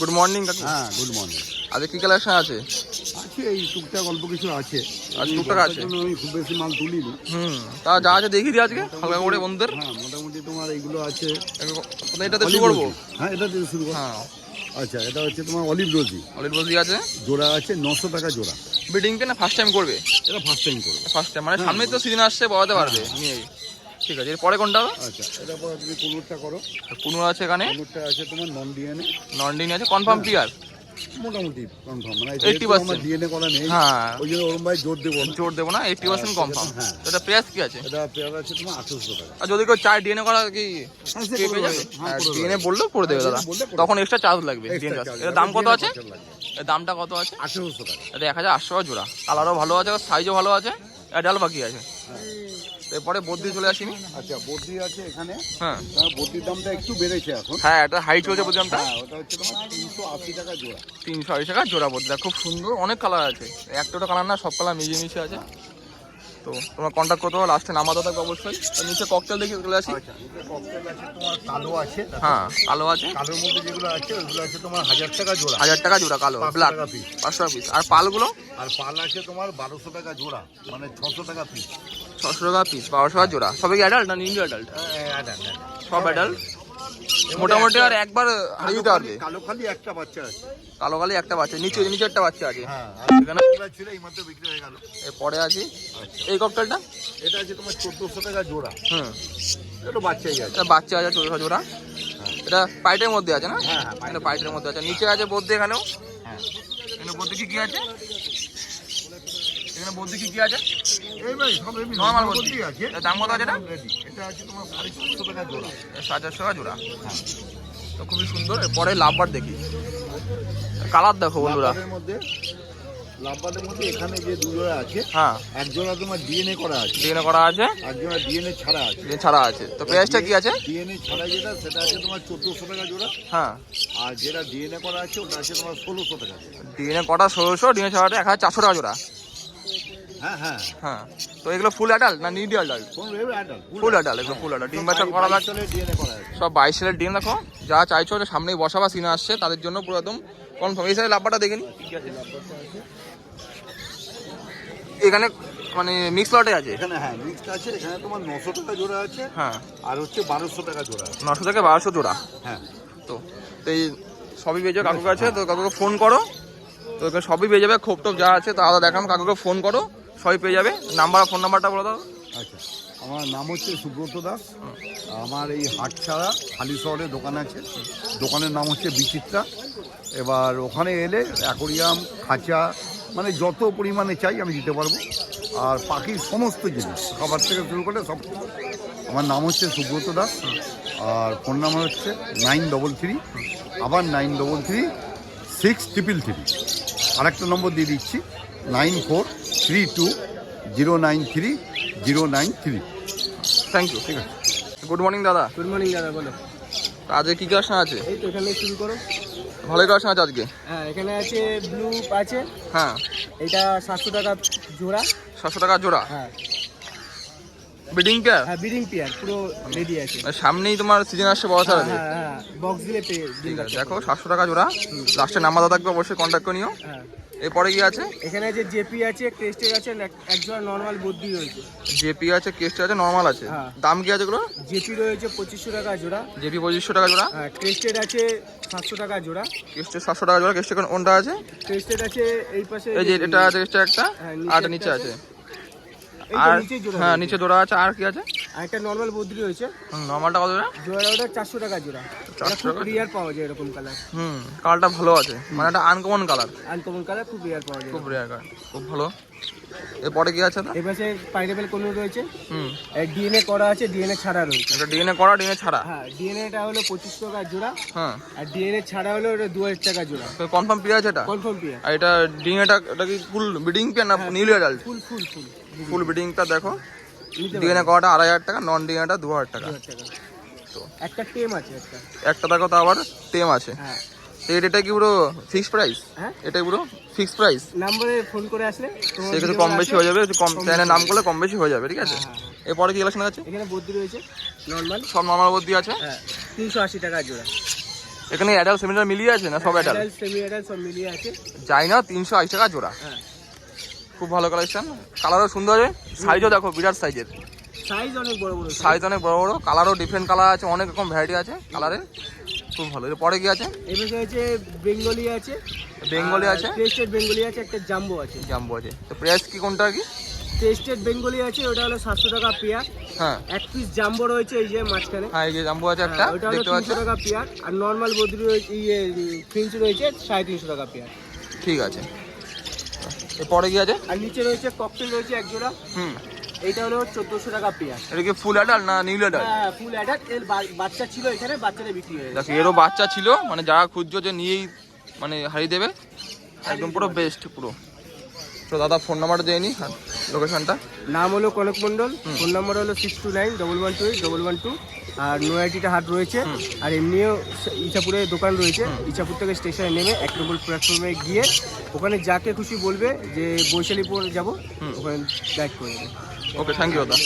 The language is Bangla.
গুড মর্নিং কাকু। হ্যাঁ গুড মর্নিং আজকে কি কালেকশন আছে? আছে এই টুকটাক অল্প কিছু আছে। আর এই টুকটাক আছে? আমি খুব বেশি মাল তুলিনি। হুম তা যা আছে দেখিয়ে দিই আজকে হালকা করে বন্ধুদের হ্যাঁ মোটামুটি তোমার এইগুলো আছে। এটাতে শুরু করব? হ্যাঁ এটা দিয়ে শুরু করো হ্যাঁ। আচ্ছা এটা হচ্ছে তোমার অলিভ রোজি। অলিভ বসি আছে? জোড়া আছে নশো টাকা জোড়া। বিডিং কে না ফার্স্ট টাইম করবে? এটা ফার্স্ট টাইম করবে। ফার্স্ট টাইম মানে সামনে তো সিজন আসছে বলাতে পারবে। নিয়ে ঠিক আছে এরপরে কোনটা হবে? আচ্ছা এটা পরে তুমি কুনুরটা করো। কুনুর আছে এখানে? কুনুরটা আছে তোমার নন ডিএনএ নন্ডিনি আছে কনফার্ম ক্লিয়ার মোটামুটি কনফার্ম মানে 80% আমার ডিএনএ করা নেই হ্যাঁ। ওই জন্য ওরম ভাই জোর দেবো না। জোর দেবো না এইটটি পার্সেন্ট কনফার্ম হ্যাঁ। এটা প্রাইস কি আছে? এটা আছে তোমার আঠারোশো টাকা। আর যদি কেউ ডিএনএ করা কি হ্যাঁ, হ্যাঁ, ডিএনএ দেবে। বললেও করে দেবে হ্যাঁ, দাদা। তখন এক্সট্রা চার্জ লাগবে ডিএনএ এর দাম কত আছে? এর দামটা কত আছে? আঠেরোশো টাকা। এটা এক হাজার আটশো টাকা জোড়া। কালারও ভালো আছে সাইজও ভালো আছে অ্যাডাল বাকি আছে। এরপরে বদ্রি চলে আসিনি? আচ্ছা বদ্রি আছে এখানে। হ্যাঁ। বদ্রির দামটা একটু বেড়েছে এখন। হ্যাঁ এটা হাইট চলছে বদ্রি দামটা? হ্যাঁ ওটা হচ্ছে তোমার তিনশো আশি টাকা জোড়া। তিনশো আশি টাকা জোড়া বদ্রি। খুব সুন্দর অনেক কালার আছে। একটা কালার না সব কালার মিশে মিশে আছে। তো তোমার কন্ট্যাক্ট করতে হবে লাস্টে নামাতে থাকবে অবশ্যই। নিচে ককটেল দেখে চলে আসি। আচ্ছা কালো আছে হ্যাঁ কালো আছে। কালোর মধ্যে যেগুলো আছে ওগুলো আছে তোমার হাজার টাকা জোড়া। হাজার টাকা জোড়া কালো ব্ল্যাক পিস পাঁচশো টাকা পিস আর পালগুলো? আর পাল আছে তোমার বারোশো টাকা জোড়া মানে ছশো টাকা পিস ছশো টাকা পিস বারোশো টাকা জোড়া। সবাই কি অ্যাডাল্ট না নিউ অ্যাডাল্ট সব অ্যাডাল্ট মোটামুটি আর একবার হারিয়ে দিতে পারবে কালো খালি একটা বাচ্চা আছে। কালো কালি একটা বাচ্চা নিচে নিচে একটা বাচ্চা আছে। হ্যাঁ এখানে ছিল এই মাত্র বিক্রি হয়ে গেল। পরে আছে আচ্ছা। এই ককটেলটা এটা আছে তোমার চোদ্দোশো টাকা জোড়া। হুম। এটা বাচ্চাই আছে। বাচ্চা আছে চোদ্দশো জোড়া। এটা পাইটের মধ্যে আছে না? হ্যাঁ হ্যাঁ পাইটের মধ্যে। আছে। নিচে আছে বদ্দি এখানেও। হ্যাঁ। এখানে কি আছে? এখানে বদ্দি কি কি আছে? এই ভাই সব এমনি বদ্রি। বদ্রি আছে। দাম কত আছে এটা? এটা আছে তোমার সাড়ে চারশো টাকা জোড়া। সাড়ে চারশো টাকা জোড়া। হ্যাঁ তো খুবই সুন্দর। এরপরে লাভবার দেখি। কালার দেখো বন্ধুরা। মধ্যে লাভবারের মধ্যে এখানে যে দু জোড়া আছে হ্যাঁ। এক জোড়া তোমার ডিএনএ করা আছে। ডিএনএ করা আছে? এক জোড়া ডিএনএ ছাড়া আছে। ডিএনএ ছাড়া আছে। তো প্রাইসটা কি আছে? ডিএনএ ছাড়া যেটা সেটা আছে তোমার চোদ্দোশো টাকা জোড়া। হ্যাঁ। আর যেটা ডিএনএ করা আছে ওটা আছে তোমার ষোলোশো টাকা জোড়া। ডিএনএ কটা ষোলোশো ডিএনএ ছাড়াটা এক হাজার চারশো টাকা জোড়া। হ্যাঁ হ্যাঁ। হ্যাঁ। তো এগুলো ফুল অ্যাডাল্ট না নিডি অ্যাডাল্ট ফুল অ্যাডাল্ট এগুলো ফুল অ্যাডাল্ট ডিম বাচ্চা করা লাগছে সব বাইশ সালের ডিম দেখো? যা চাইছো ওটা সামনেই বসাবা সিনে আসছে তাদের জন্য পুরো একদম কনফার্ম এই সাইড লাভবারটা দেখে নি। এখানে মানে মিক্স লটে আছে? এখানে হ্যাঁ মিক্সড আছে। এখানে তোমার টাকা জোড়া আছে। হ্যাঁ। আর হচ্ছে টাকা জোড়া থেকে বারোশো জোড়া? হ্যাঁ। তো তো এই সবই পেয়ে যাবে কাকুর কাছে। তো কাকুকে ফোন করো। তো সবই পেয়ে যাবে খোপ টোপ যা আছে তা আলাদা দেখাম কাকুকে ফোন করো। সবই পেয়ে যাবে। নাম্বার ফোন নাম্বারটা বলে দাও। আচ্ছা আমার নাম হচ্ছে সুব্রত দাস। আমার এই হাট ছাড়া হালি শহরে দোকান আছে। দোকানের নাম হচ্ছে বিচিত্রা। এবার ওখানে এলে অ্যাকোরিয়াম, খাঁচা মানে যত পরিমাণে চাই আমি দিতে পারব। আর পাখির সমস্ত জিনিস, খাবার থেকে শুরু করে সব আমার নাম হচ্ছে সুব্রত দাস। আর ফোন নাম্বার হচ্ছে নাইন ডবল থ্রি, আবার nine double three, six triple three. আরেকটা নম্বর দিয়ে দিচ্ছি। Nine four three two zero nine three zero nine three. Thank you ঠিক আছে। গুড মর্নিং দাদা। গুড মর্নিং দাদা বলো। আজকে কী কালেকশন আছে এই তো এখানে শুরু করো। ভালোই কালেকশন আছে আজকে? হ্যাঁ এখানে আছে ব্লু আছে। হ্যাঁ। এটা সাতশো টাকা জোড়া। সাতশো টাকা জোড়া? হ্যাঁ। Breeding pair? হ্যাঁ বিডিং পেয়ার পুরো রেডি আছে। সামনেই তোমার সিজন আসছে বড় হ্যাঁ সারা হ্যাঁ হ্যাঁ বক্স দিলে পেয়ে ডিম ঠিক আছে দেখো সাতশো টাকা জোড়া। লাস্টে নাম্বার দাদা থাকবে অবশ্যই কন্ট্যাক্ট করে নিও। হ্যাঁ। এরপরে কি আছে? এখানে আছে জেপি আছে ক্রেস্টের আছে এক- জোড়া নর্মাল বুদ্ধি রয়েছে। জেপি আছে কেস্ট আছে নর্মাল আছে। হ্যাঁ। দাম কি আছে এগুলো? জেপি রয়েছে পঁচিশশো টাকা জোড়া। জেপি পঁচিশশো টাকা জোড়া। হ্যাঁ ক্রেস্টেড আছে সাতশো টাকা জোড়া। কেস্টের সাতশো টাকা জোড়া কেস্টের কোনটা আছে? ক্রেস্টেড আছে এই পাশে এই যে এটা আছে কেস্টের একটা। হ্যাঁ, আর নিচে আছে। আর হ্যাঁ নিচে জোড়া আছে। আর কি আছে? আর একটা নর্মাল বুদ্ধি রয়েছে নর্মালটা কত জোড়া জোড়া ওটা চারশো টাকা জোড়া। এটা 400 খুব টাকা? রিয়ার পাওয়া যায় এরকম কালার হুম কালারটা ভালো আছে। মানে একটা আনকমন কালার আনকমন কালার খুব রিয়ার পাওয়া যায়। খুব রেয়ার কালার খুব ভালো। এরপরে কি আছে এই পাশে পাইনাপেল কোনো রয়েছে? হুম। ডিএনএ করা আছে ডিএনএ ছাড়া রয়েছে। এটা ডিএনএ করা ডিএনএ ছাড়া? হ্যাঁ ডিএনএটা হলো পঁচিশ টাকা জোড়া। হ্যাঁ। আর ডিএনএ ছাড়া হলো ওটা দু হাজার টাকা জোড়া। তো কনফার্ম পেয়ে আছে এটা? কনফার্ম পিয়া। আর এটা ডিএনএটা এটা কি ফুল বিডিং পেয়ার না adult full full full full বিডিংটা দেখো। ডিএনএ করাটা আড়াই হাজার টাকা নন ডিএনএটা দু হাজার টাকা। একটা টেম আছে একটা। একটা দেখো তো আবার টেম আছে। হ্যাঁ। এটা- কি পুরো ফিক্স প্রাইস হ্যাঁ? এটা পুরো ফিক্স প্রাইস নাম্বারে ফোন করে আসলে সেক্ষেত্রে কম বেশি হয়ে যাবে একটু কম চ্যানেলের নাম করলে কম বেশি হয়ে যাবে ঠিক আছে? হ্যাঁ, হ্যাঁ, এরপরে কি কালেকশন আছে? এখানে বদ্যি রয়েছে নর্মাল সব নর্মাল বুদ্ধি আছে? হ্যাঁ তিনশো আশি টাকা জোড়া। এখানে অ্যাডাল্ট সেমিনার মিলিয়ে আছে না সব অ্যাডাল্ট সেমি অ্যাডাল্ট সব মিলিয়ে আছে। যাই না তিনশো আশি টাকা জোড়া। হ্যাঁ। খুব ভালো কালেকশন কালারও সুন্দর সাইজও দেখো বিরাট সাইজের সাইজ অনেক বড় বড়। সাইজ অনেক বড় বড় কালারও ডিফারেন্ট কালার আছে অনেক রকম ভ্যারাইটি আছে কালারের খুব ভালো। এর পরে কি আছে? বেঙ্গলি আছে বেঙ্গলি আছে? টেস্টেড বেঙ্গলি আছে একটা জাম্বো আছে। জাম্বো আছে। তো প্রাইস কি কোনটা কি? টেস্টেড বেঙ্গলি আছে ওটা হলো সাতশো টাকা পেয়ার হ্যাঁ। এক পিস জাম্বো রয়েছে এই যে মাঝখানে। হ্যাঁ এই যে জাম্বো আছে একটা হ্যাঁ, ওটা হলো তিনশো টাকা পেয়ার আর নর্মাল বদ্রি রয়েছে ইয়ে ফিন্স রয়েছে সাড়ে তিনশো টাকা পেয়ার ঠিক আছে। এরপরে কি আছে? আর নিচে রয়েছে ককটেল রয়েছে এক জোড়া। হুম। এইটা হলো চোদ্দোশো টাকা পেয়ার এটা কি ফুল অ্যাডাল্ট না নিউল অ্যাডাল্ট হ্যাঁ ফুল অ্যাডাল্ট এর বাচ্চা ছিল এখানে বাচ্চাদের বিক্রি হয়ে গেছে। এরও বাচ্চা ছিল মানে যারা খুঁজছো যে নিয়েই মানে হারিয়ে দেবে একদম পুরো বেস্ট পুরো। তো দাদা ফোন নাম্বারটা দিয়ে নি লোকেশনটা নাম হলো কনক মন্ডল ফোন নাম্বার হলো six two nine double one two eight double one two আর নয়াটিটা হাট রয়েছে। আর এমনিও ইছাপুরে দোকান রয়েছে। ইছাপুর থেকে স্টেশনে নেমে এক নম্বর প্ল্যাটফর্মে গিয়ে ওখানে যাকে খুশি বলবে যে বৈশালীপুর যাব ওখানে গাইড করে দেবে। ওকে থ্যাংক ইউ দাদা।